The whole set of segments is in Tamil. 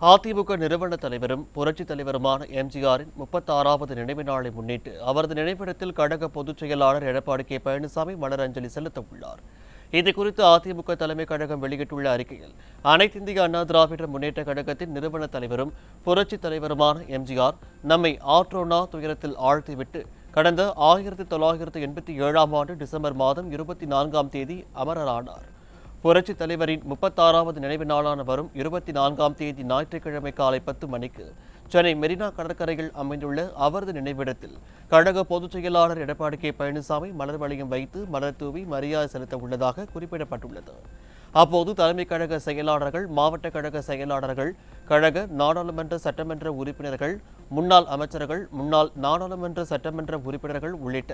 அதிமுக நிறுவன தலைவரும் புரட்சித் தலைவருமான எம்ஜிஆரின் முப்பத்தாறாவது நினைவு நாளை முன்னிட்டு அவரது நினைவிடத்தில் கழக பொதுச் செயலாளர் எடப்பாடி கே பழனிசாமி மலரஞ்சலி செலுத்த உள்ளார் இதுகுறித்து அதிமுக தலைமை கழகம் வெளியிட்டுள்ள அறிக்கையில் அனைத்து இந்திய அண்ணா திராவிட முன்னேற்ற கழகத்தின் நிறுவன தலைவரும் புரட்சித் தலைவருமான எம்ஜிஆர் நம்மை ஆற்றோனா துயரத்தில் ஆழ்த்திவிட்டு கடந்த ஆயிரத்தி தொள்ளாயிரத்து எண்பத்தி ஏழாம் ஆண்டு டிசம்பர் மாதம் இருபத்தி நான்காம் தேதி அமரரானார். புரட்சித் தலைவரின் முப்பத்தாறாவது நினைவு நாளான வரும் இருபத்தி நான்காம் தேதி ஞாயிற்றுக்கிழமை காலை பத்து மணிக்கு சென்னை மெரினா கடற்கரையில் அமைந்துள்ள அவரது நினைவிடத்தில் கழக பொதுச் செயலாளர் எடப்பாடி கே. பழனிசாமி மலர் வளையம் வைத்து மலர் தூவி மரியாதை செலுத்த உள்ளதாக குறிப்பிடப்பட்டுள்ளது. அப்போது தலைமை கழக செயலாளர்கள் மாவட்ட கழக செயலாளர்கள் கழக நாடாளுமன்ற சட்டமன்ற உறுப்பினர்கள் முன்னாள் அமைச்சர்கள் முன்னாள் நாடாளுமன்ற சட்டமன்ற உறுப்பினர்கள் உள்ளிட்ட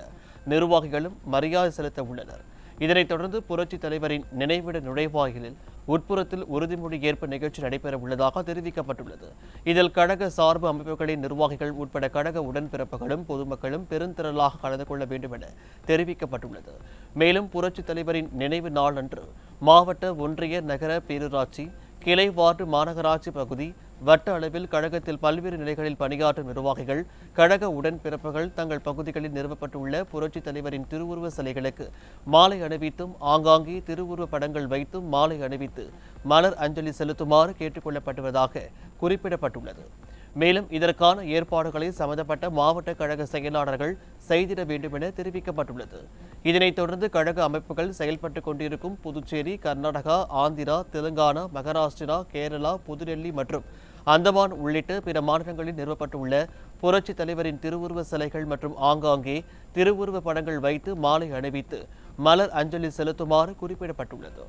நிர்வாகிகளும் மரியாதை செலுத்த உள்ளனர். இதனைத் தொடர்ந்து புரட்சித் தலைவரின் நினைவிட நுழைவாயிலில் உட்புறத்தில் உறுதிமொழி ஏற்பு நிகழ்ச்சி நடைபெற உள்ளதாக தெரிவிக்கப்பட்டுள்ளது. இதில் கழக சார்பு அமைப்புகளின் நிர்வாகிகள் உட்பட கழக உடன்பிறப்புகளும் பொதுமக்களும் பெருந்திரளாக கலந்து கொள்ள வேண்டும் என தெரிவிக்கப்பட்டுள்ளது. மேலும் புரட்சித் தலைவரின் நினைவு நாள் அன்று மாவட்ட ஒன்றிய நகர பேரூராட்சி கிளை வார்டு மாநகராட்சி பகுதி வட்ட அளவில் கழகத்தில் பல்வேறு நிலைகளில் பணியாற்றும் நிர்வாகிகள் கழக உடன்பிறப்புகள் தங்கள் பகுதிகளில் நிறுவப்பட்டுள்ள புரட்சித் தலைவரின் திருவுருவ சிலைகளுக்கு மாலை அணிவித்தும் ஆங்காங்கே திருவுருவ படங்கள் வைத்தும் மாலை அணிவித்து மலர் அஞ்சலி செலுத்துமாறு கேட்டுக்கொள்ளப்பட்டுள்ளதாக குறிப்பிடப்பட்டுள்ளது. மேலும் இதற்கான ஏற்பாடுகளை சம்பந்தப்பட்ட மாவட்ட கழக செயலாளர்கள் செய்திட வேண்டும் என தெரிவிக்கப்பட்டுள்ளது. இதனைத் தொடர்ந்து கழக அமைப்புகள் செயல்பட்டுக் கொண்டிருக்கும் புதுச்சேரி கர்நாடகா ஆந்திரா தெலுங்கானா மகாராஷ்டிரா கேரளா புதுடெல்லி மற்றும் அந்தமான் உள்ளிட்ட பிற மாநிலங்களில் நிறுவப்பட்டுள்ள புரட்சித் தலைவரின் திருவுருவ சிலைகள் மற்றும் ஆங்காங்கே திருவுருவ படங்கள் வைத்து மாலை அணிவித்து மலர் அஞ்சலி செலுத்துமாறு குறிப்பிடப்பட்டுள்ளது.